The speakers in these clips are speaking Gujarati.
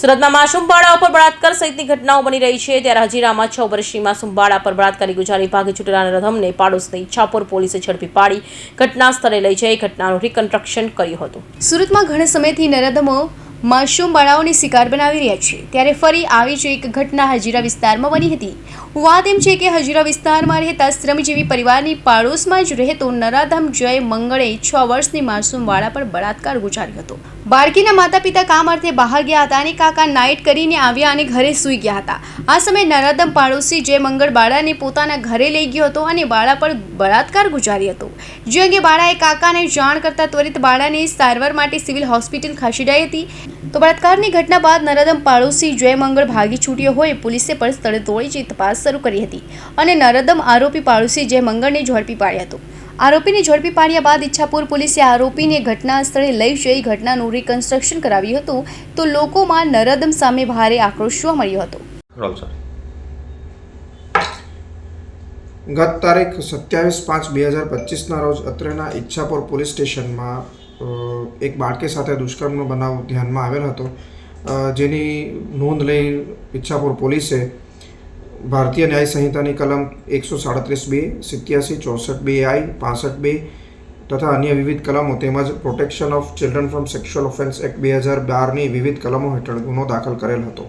સુરતમાં માસૂમ સુંભાળા પર બળાત્કાર સહિતની ઘટનાઓ બની રહી છે. ત્યારે હજીરામાં છ વર્ષની માસૂમ બાળા પર બળાત્કારી ગુજારી ભાગી છૂટેલાના રધમને પાડોશની ઈચ્છાપુર પોલીસે ઝડપી પાડી ઘટના સ્થળે લઈ જઈ ઘટનાનું રિકન્સ્ટ્રક્શન કર્યું હતું. સુરતમાં ઘણા સમયથી નરાધમો માસૂમ બાળાઓને શિકાર બનાવી રહ્યા છે. ત્યારે ફરી આવી જ એક ઘટના હજીરા વિસ્તારમાં બની હતી. વાત એમ છે કે હજીરા વિસ્તારમાં રહેતા શ્રમજીવી પરિવારની પાડોશમાં જ રહેતો નરાધમ જય મંગળે છ વર્ષની માસૂમ બાળા પર બળાત્કાર ગુજાર્યો હતો. બાળકીના માતા પિતા કામ અર્થે બહાર ગયા હતા અને કાકા નાઇટ કરીને આવ્યા અને ઘરે સૂઈ ગયા હતા. આ સમયે નરાધમ પાડોશી જય મંગળ બાળાને પોતાના ઘરે લઈ ગયો હતો અને બાળા પર બળાત્કાર ગુજાર્યો હતો. જે અંગે બાળાએ કાકાને જાણ કરતા ત્વરિત બાળાને સારવાર માટે સિવિલ હોસ્પિટલ ખસેડાઈ હતી. તો બળાત્કારની ઘટના બાદ નરદમ પાડોશી જયમંગળ ભાગી છૂટ્યો હોય પોલીસે પણ સ્થળે દોડી જઈ તપાસ શરૂ કરી હતી અને નરદમ આરોપી પાડોશી જયમંગળને ઝડપી પાડ્યો હતો. આરોપીને ઝડપી પાડ્યા બાદ ઈચ્છાપુર પોલીસે આરોપીને ઘટના સ્થળે લઈ જઈ ઘટનાનું રિકન્સ્ટ્રક્શન કરાવ્યું હતું તો લોકોમાં નરદમ સામે ભારે આક્રોશ જોવા મળ્યો હતો. ગત તારીખ સત્યાવીસ પાંચ બે હજાર પચીસના રોજ અત્રેના ઈચ્છાપુર પોલીસ સ્ટેશનમાં એક બાળકી સાથે દુષ્કર્મનો બનાવ ધ્યાનમાં આવેલ હતો. જેની નોંધ લઈ ઈચ્છાપુર પોલીસે ભારતીય ન્યાય સંહિતાની કલમ એકસો સાડત્રીસ બે, સિત્યાસી, ચોસઠ બે આઈ, પાસઠ બે તથા અન્ય વિવિધ કલમો તેમજ protection of children from sexual offences act બે હજાર બારની વિવિધ કલમો હેઠળ ગુનો દાખલ કરેલ હતો.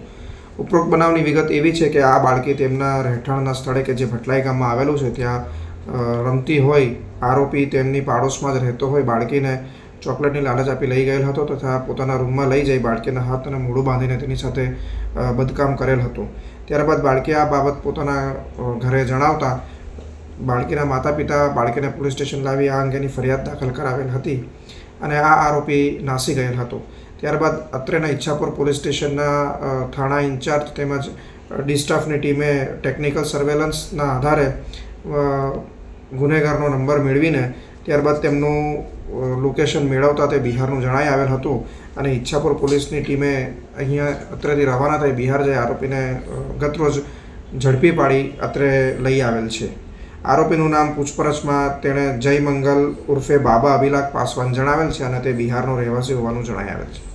ઉપરોક્ત બનાવની વિગત એવી છે કે આ બાળકી તેમના રહેઠાણના સ્થળે કે જે ભટલાઈ ગામમાં આવેલું છે, ત્યાં રમતી હોય, આરોપી તેમની પાડોશમાં જ રહેતો હોય બાળકીને ચોકલેટની લાલચ આપી લઈ ગયેલ હતો તથા પોતાના રૂમમાં લઈ જઈ બાળકીના હાથ અને મોઢું બાંધીને તેની સાથે બદકામ કરેલ હતું. ત્યારબાદ બાળકી આ બાબત પોતાના ઘરે જણાવતા, બાળકીના માતા પિતા બાળકીને પોલીસ સ્ટેશન લાવી આ અંગેની ફરિયાદ દાખલ કરાવેલ હતી અને આ આરોપી નાસી ગયેલ હતો. ત્યારબાદ અત્રેના ઈચ્છાપુર પોલીસ સ્ટેશનના થાણા ઇન્ચાર્જ તેમજ ડિસ્ટાફની ટીમે ટેકનિકલ સર્વેલન્સના આધારે ગુનેગારનો નંબર મેળવીને ત્યારબાદ તેમનું લોકેશન મેળવતા તે બિહારનું જણાઈ આવેલ હતું અને ઈચ્છાપુર પોલીસની ટીમે અહીંયા અત્રેથી રવાના થઈ બિહાર જઈ આરોપીને ગતરોજ ઝડપી પાડી અત્રે લઈ આવેલ છે. આરોપીનું નામ પૂછપરછમાં તેણે જય મંગલ ઉર્ફે બાબા અભિલાખ પાસવાન જણાવેલ છે અને તે બિહારનો રહેવાસી હોવાનું જણાઈ આવેલ છે.